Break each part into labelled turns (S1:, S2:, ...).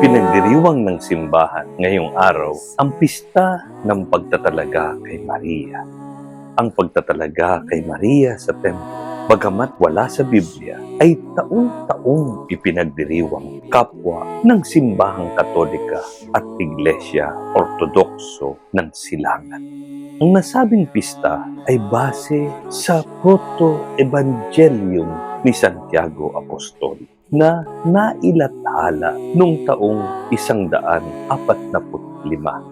S1: Pinagdiriwang ng simbahan ngayong araw ang pista ng pagtatalaga kay Maria. Ang pagtatalaga kay Maria sa templo, bagamat wala sa Biblia, ay taong-taong ipinagdiriwang kapwa ng simbahang katolika at iglesia ortodokso ng silangan. Ang nasabing pista ay base sa proto-evangelium ni Santiago Apostol na nailathala noong taong isang daan apat na lima.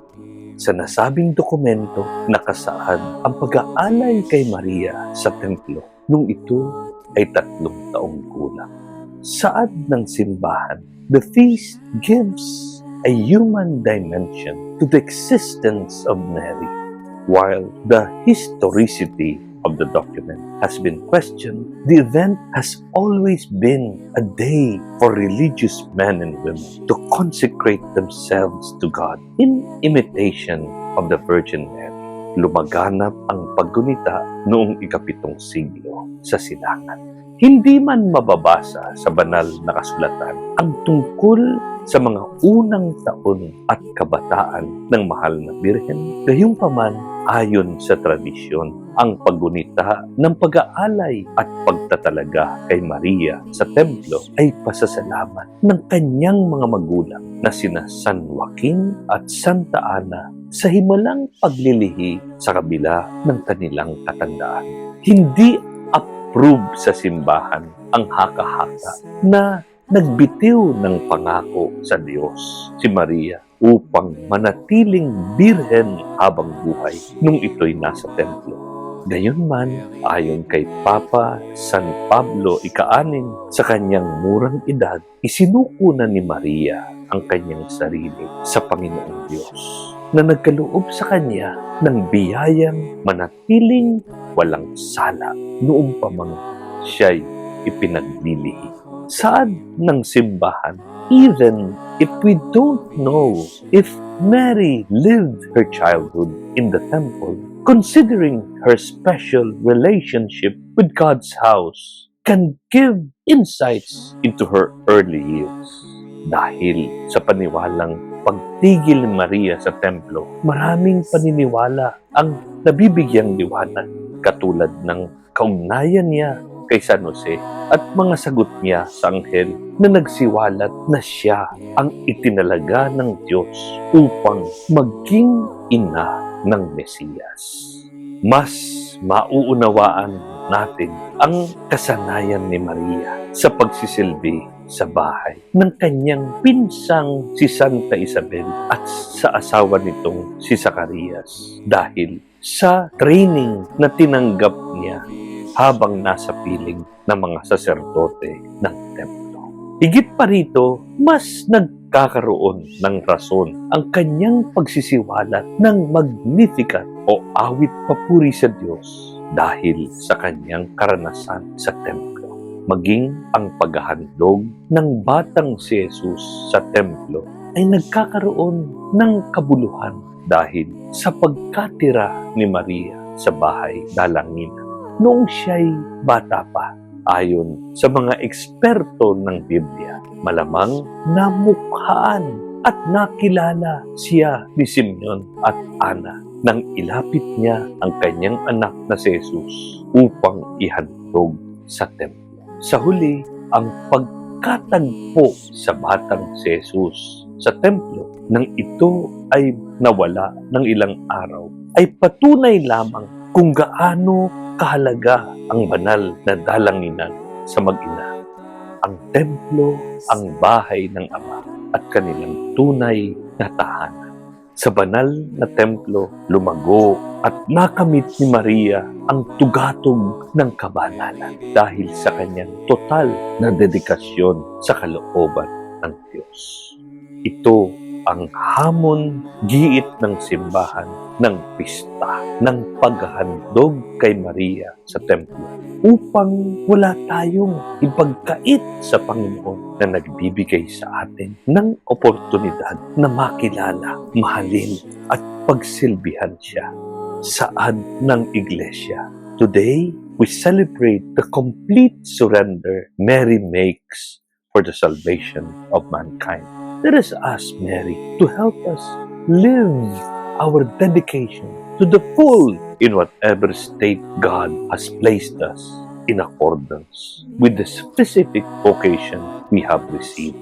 S1: Sa nasabing dokumento, nakasaad ang pag-aalay kay Maria sa templo nung ito ay tatlong taong gulang. Saad ng simbahan, the feast gives a human dimension to the existence of Mary, while the historicity of the document has been questioned, the event has always been a day for religious men and women to consecrate themselves to God in imitation of the Virgin Mary. Lumaganap ang paggunita noong ikapitong siglo sa silangan. Hindi man mababasa sa banal na kasulatan ang tungkol sa mga unang taon at kabataan ng mahal na birhen, gayunpaman ayon sa tradisyon, ang paggunita ng pag-aalay at pagtatalaga kay Maria sa templo ay pasasalamat ng kanyang mga magulang na sina San Joaquin at Santa Ana sa himalang paglilihi sa kabila ng kanilang katandaan. Hindi approve sa simbahan ang haka-haka na nagbitiw ng pangako sa Diyos si Maria upang manatiling birhen habang buhay nung ito'y nasa templo. Gayunman, ayon kay Papa San Pablo Ikaanin sa kanyang murang edad, isinuko na ni Maria ang kanyang sarili sa Panginoong Diyos na nagkaloob sa kanya ng biyayang manatiling walang sala noong pa mang siya'y ipinaglilihi. Saad ng simbahan, even if we don't know if Mary lived her childhood in the temple, considering her special relationship with God's house can give insights into her early years. Dahil sa paniwalang pagtigil ni Maria sa templo, maraming paniniwala ang nabibigyang liwanag katulad ng kaugnayan niya kay San Jose at mga sagot niya sa anghel na nagsiwalat na siya ang itinalaga ng Diyos upang maging ina ng Mesiyas. Mas mauunawaan natin ang kasanayan ni Maria sa pagsisilbi sa bahay ng kanyang pinsang si Santa Isabel at sa asawa nitong si Zacarias dahil sa training na tinanggap niya habang nasa piling ng mga saserdote ng templo. Higit pa rito, mas nagkakaroon ng rason ang kanyang pagsisiwalat ng Magnificat o awit papuri sa Diyos dahil sa kanyang karanasan sa templo. Maging ang paghahandog ng batang si Jesus sa templo ay nagkakaroon ng kabuluhan dahil sa pagkatira ni Maria sa bahay dalanginan noong siya'y bata pa. Ayon sa mga eksperto ng Biblia, malamang namukhaan at nakilala siya ni Simeon at Ana nang ilapit niya ang kanyang anak na si Jesus upang ihandog sa templo. Sa huli, ang pagkatagpo sa batang si Jesus sa templo nang ito ay nawala ng ilang araw ay patunay lamang kung gaano kahalaga ang banal na dalanginan sa mag-ina. Ang templo, ang bahay ng Ama at kanilang tunay na tahanan. Sa banal na templo, lumago at nakamit ni Maria ang tugatog ng kabanalan dahil sa kanyang total na dedikasyon sa kalooban ng Diyos. Ito ang hamon giit ng simbahan ng pista ng paghahandog kay Maria sa templo upang wala tayong ipagkait sa Panginoon na nagbibigay sa atin ng oportunidad na makilala, mahalin at pagsilbihan siya saad ng iglesia. Today, we celebrate the complete surrender Mary makes for the salvation of mankind. Let us ask Mary to help us live our dedication to the full in whatever state God has placed us in accordance with the specific vocation we have received.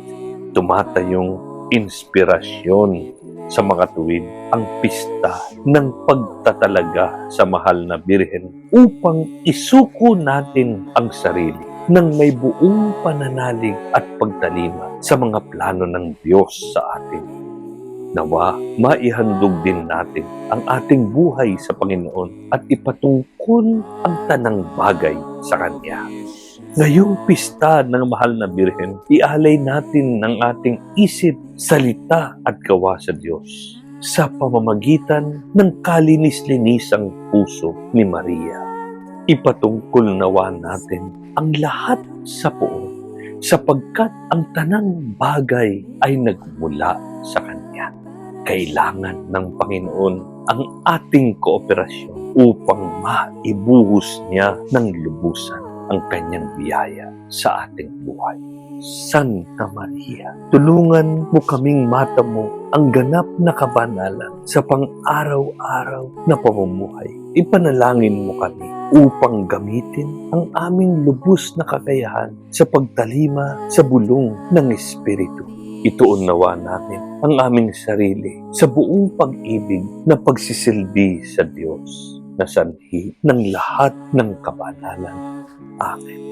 S1: Tumatayong inspirasyon sa mga tuwid ang pista ng pagtatalaga sa mahal na Birhen upang isuko natin ang sarili ng may buong pananalig at pagtalima sa mga plano ng Diyos sa atin. Nawa, maihandog din natin ang ating buhay sa Panginoon at ipatungkol ang tanang bagay sa Kanya. Ngayong pista ng mahal na Birhen, ialay natin ng ating isip, salita at gawa sa Diyos sa pamamagitan ng kalinis-linisang puso ni Maria. Ipatungkol nawa natin ang lahat sa poon sapagkat ang tanang bagay ay nagmula sa Kanya. Kailangan ng Panginoon ang ating kooperasyon upang maibuhos niya ng lubusan ang kanyang biyaya sa ating buhay. Santa Maria, tulungan mo kaming matamo ang ganap na kabanalan sa pang-araw-araw na pamumuhay. Ipanalangin mo kami upang gamitin ang aming lubos na kakayahan sa pagtalima sa bulong ng Espiritu. Ituon nawa namin ang aming sarili sa buong pag-ibig na pagsisilbi sa Diyos na sanhi ng lahat ng kabanalan. Amen.